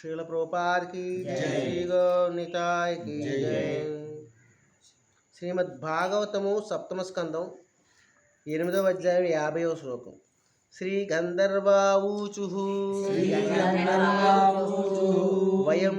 శ్రీల ప్రభుపాద్ की శ్రీమద్ భాగవతము సప్తమ స్కందం ఎనిమిదవ అధ్యాయం యాభైవ శ్లోకం. శ్రీ గంధర్వాఊచు వయం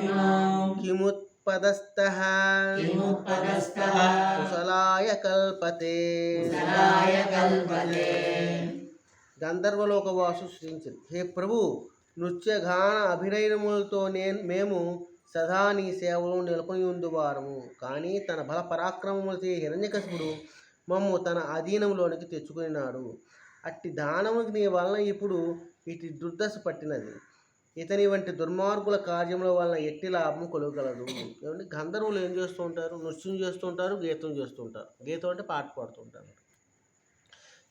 కిముత్పదస్థః కుశలాయ కల్పతే గంధర్వలోకవాసు సృష్టించింది హే ప్రభు నృత్యగాన అభినయములతో నేను మేము సదా నీ సేవలో నెలకొని ఉండువారము కానీ తన బల పరాక్రమములచే హిరణ్యకశిపుడు మమ్ము తన అధీనంలోనికి తెచ్చుకున్నాడు. అట్టి దానమునికి నీ వలన ఇప్పుడు ఇటు దుర్దశ పట్టినది. ఇతని వంటి దుర్మార్గుల కార్యముల వలన ఎట్టి లాభం కొలగలదు. ఏమంటే గంధర్వులు ఏం చేస్తూ ఉంటారు? నృత్యం చేస్తూ ఉంటారు గీతం చేస్తూ ఉంటారు. గీతం అంటే పాట పాడుతుంటారు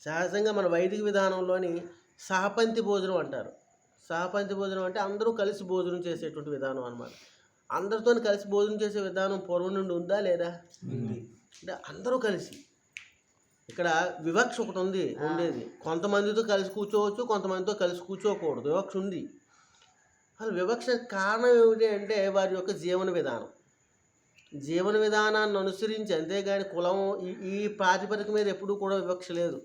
సహజంగా మన వైదిక విధానంలోని సహపంక్తి భోజనం అంటారు. సహపంక్తి భోజనం అంటే అందరూ కలిసి భోజనం చేసేటువంటి విధానం అన్నమాట. అందరితో కలిసి భోజనం చేసే విధానం పూర్వం నుండి ఉందా లేదా? అంటే అందరూ కలిసి. ఇక్కడ వివక్ష ఒకటి ఉంది ఉండేది. కొంతమందితో కలిసి కూర్చోవచ్చు కొంతమందితో కలిసి కూర్చోకూడదు. వివక్ష ఉంది. అసలు వివక్ష కారణం ఏమిటి అంటే వారి యొక్క జీవన విధానం. జీవన విధానాన్ని అనుసరించి అంతేగాని కులం ఈ ఈ ప్రాతిపదిక మీద ఎప్పుడూ కూడా వివక్ష లేదు.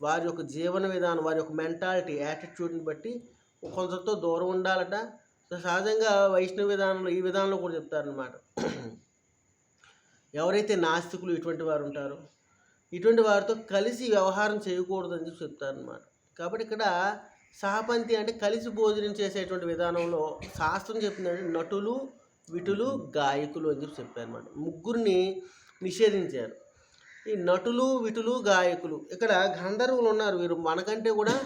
వారి యొక్క జీవన విధానం వారి యొక్క మెంటాలిటీ యాటిట్యూడ్ని బట్టి కొంతతో దూరం ఉండాలట. సహజంగా వైష్ణవ విధానంలో ఈ విధానంలో కూడా చెప్తారనమాట ఎవరైతే నాస్తికులు ఇటువంటి వారు ఉంటారో ఇటువంటి వారితో కలిసి వ్యవహారం చేయకూడదని చెప్పి చెప్తారనమాట కాబట్టి ఇక్కడ సహపంతి అంటే కలిసి భోజనం చేసేటువంటి విధానంలో శాస్త్రం చెప్పిందంటే నటులు విటులు గాయకులు అని చెప్పి చెప్పారన్నమాట. ముగ్గురిని నిషేధించారు. ఈ నటులు విటులు గాయకులు ఇక్కడ గంధర్వులు ఉన్నారు. వీరు మనకంటే కూడా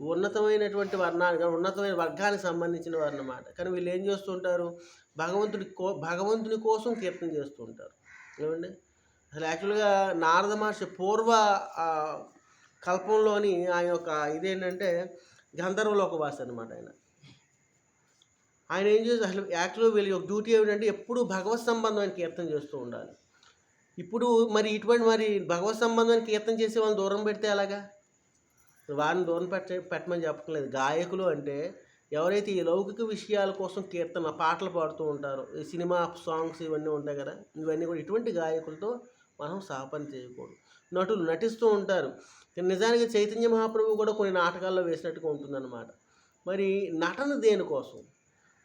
ఉన్నతమైనటువంటి వర్ణానికి ఉన్నతమైన వర్గానికి సంబంధించిన వారు అన్నమాట. కానీ వీళ్ళు ఏం చేస్తుంటారు? భగవంతుడి కో భగవంతుని కోసం కీర్తన చేస్తుంటారు. ఏమండి? అసలు యాక్చువల్గా నారద మహర్షి పూర్వ కల్పంలోని ఆయన యొక్క ఇదేంటంటే గంధర్వలోక వాసి అనమాట ఆయన. ఆయన ఏం చేసి అసలు యాక్చువల్గా వీళ్ళ యొక్క డ్యూటీ ఏమిటంటే ఎప్పుడూ భగవత్ సంబంధమైన కీర్తన చేస్తూ ఉండాలి. ఇప్పుడు మరి ఇటువంటి మరి భగవత్ సంబంధమైన కీర్తన చేసే వాళ్ళని దూరం పెడితే అలాగా వారిని దూరం పెట్ట పెట్టమని చెప్పట్లేదు. గాయకులు అంటే ఎవరైతే ఈ లౌకిక విషయాల కోసం కీర్తన పాటలు పాడుతూ ఉంటారో ఈ సినిమా సాంగ్స్ ఇవన్నీ ఉంటాయి కదా ఇవన్నీ కూడా ఇటువంటి గాయకులతో మనం సహపని చేయకూడదు. నటులు నటిస్తూ ఉంటారు. నిజానికి చైతన్య మహాప్రభు కూడా కొన్ని నాటకాల్లో వేసినట్టుగా ఉంటుందన్నమాట. మరి నటన దేనికోసం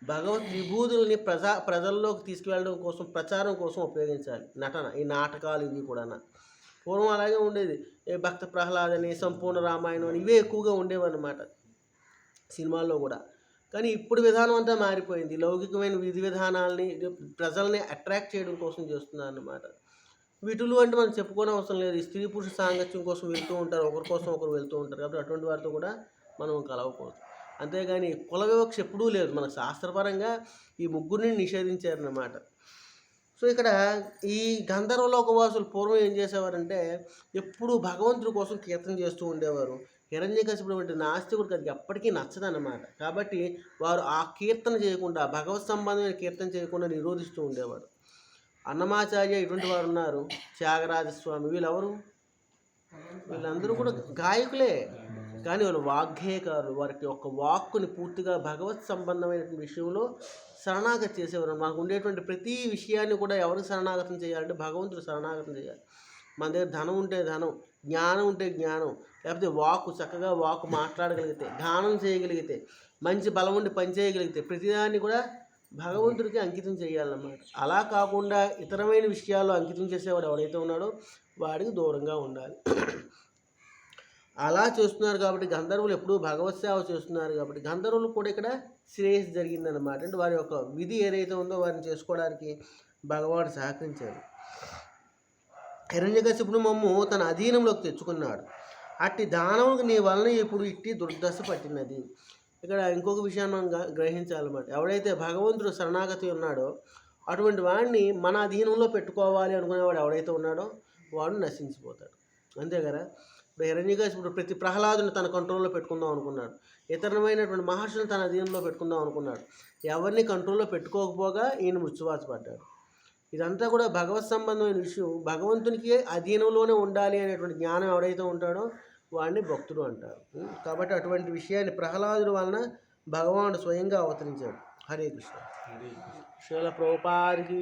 భగవద్ విభూతుల్ని ప్రజా ప్రజల్లోకి తీసుకువెళ్ళడం కోసం ప్రచారం కోసం ఉపయోగించాలి నటన ఈ నాటకాలు ఇవి కూడా పూర్వం అలాగే ఉండేది. ఏ భక్త ప్రహ్లాదని సంపూర్ణ రామాయణం అని ఇవే ఎక్కువగా ఉండేవన్నమాట సినిమాల్లో కూడా. కానీ ఇప్పుడు విధానం అంతా మారిపోయింది. లౌకికమైన విధి విధానాలని ప్రజల్ని అట్రాక్ట్ చేయడం కోసం చేస్తున్నారు అన్నమాట వీటిలో అంటే మనం చెప్పుకోని అవసరం లేదు. స్త్రీ పురుష సాంగత్యం కోసం వెళ్తూ ఉంటారు. ఒకరి కోసం ఒకరు వెళ్తూ ఉంటారు కాబట్టి అటువంటి వారితో కూడా మనం కలవకూడదు. అంతేగాని కుల వివక్ష ఎప్పుడూ లేదు. మన శాస్త్రపరంగా ఈ ముగ్గురిని నిషేధించారన్నమాట. సో ఇక్కడ ఈ గంధర్వలోకవాసులు పూర్వం ఏం చేసేవారంటే ఎప్పుడూ భగవంతుడి కోసం కీర్తన చేస్తూ ఉండేవారు. హిరణ్యకశిపుడు వంటి నాస్తికుడికి అది ఎప్పటికీ నచ్చదన్నమాట. కాబట్టి వారు ఆ కీర్తన చేయకుండా భగవత్ సంబంధమైన కీర్తన చేయకుండా నిరోధిస్తూ ఉండేవారు. అన్నమాచార్య ఇటువంటి వారు ఉన్నారు. త్యాగరాజస్వామి వీళ్ళెవరు? వీళ్ళందరూ కూడా గాయకులే. కానీ వాళ్ళు వాగ్గేయకారులు వారికి ఒక వాక్కుని పూర్తిగా భగవత్ సంబంధమైన విషయంలో శరణాగతి చేసేవారు. మనకు ఉండేటువంటి ప్రతి విషయాన్ని కూడా ఎవరు శరణాగతం చేయాలంటే భగవంతుడు శరణాగతం చేయాలి. మన దగ్గర ధనం ఉంటే ధనం జ్ఞానం ఉంటే జ్ఞానం లేకపోతే వాక్కు చక్కగా వాక్కు మాట్లాడగలిగితే దానం చేయగలిగితే మంచి బలం ఉండి పని చేయగలిగితే ప్రతిదాన్ని కూడా భగవంతుడికి అంకితం చేయాలన్నమాట. అలా కాకుండా ఇతరమైన విషయాల్లో అంకితం చేసేవాడు ఎవడైతే ఉన్నాడో వాడికి దూరంగా ఉండాలి. అలా చేస్తున్నారు కాబట్టి గంధర్వులు ఎప్పుడూ భగవత్ సేవ చేస్తున్నారు కాబట్టి గంధర్వులు కూడా ఇక్కడ శ్రేయస్ జరిగిందన్నమాట. అంటే వారి యొక్క విధి ఏదైతే ఉందో వారిని చేసుకోవడానికి భగవాడు సహకరించారు హిరణ్యకశిపుడు మమ్ము తన అధీనంలోకి తెచ్చుకున్నాడు. అట్టి దానవునికి నీ వలన ఇప్పుడు ఇట్టి దుర్దశ పట్టినది. ఇక్కడ ఇంకొక విషయాన్ని మనం గ- గ్రహించాలన్నమాట. ఎవడైతే భగవంతుడు శరణాగతి ఉన్నాడో అటువంటి వాడిని మన అధీనంలో పెట్టుకోవాలి అనుకునేవాడు ఎవడైతే ఉన్నాడో వాడు నశించిపోతాడు. అంతే కదా? ఇప్పుడు హిరణ్యకశిపుడు ప్రతి ప్రహ్లాదుని తన కంట్రోల్లో పెట్టుకుందాం అనుకున్నాడు. ఇతరమైనటువంటి మహర్షులను తన అధీనంలో పెట్టుకుందాం అనుకున్నాడు. ఎవరిని కంట్రోల్లో పెట్టుకోకపోగా ఈయన మృత్యువాత పడ్డాడు. ఇదంతా కూడా భగవత్ సంబంధమైన విషయం. భగవంతునికి అధీనంలోనే ఉండాలి అనేటువంటి జ్ఞానం ఎవడైతే ఉంటాడో వాడిని భక్తుడు అంటారు. కాబట్టి అటువంటి విషయాన్ని ప్రహ్లాదుడు వలన భగవానుడు స్వయంగా అవతరించాడు. హరే కృష్ణ. శీల ప్రోపారికి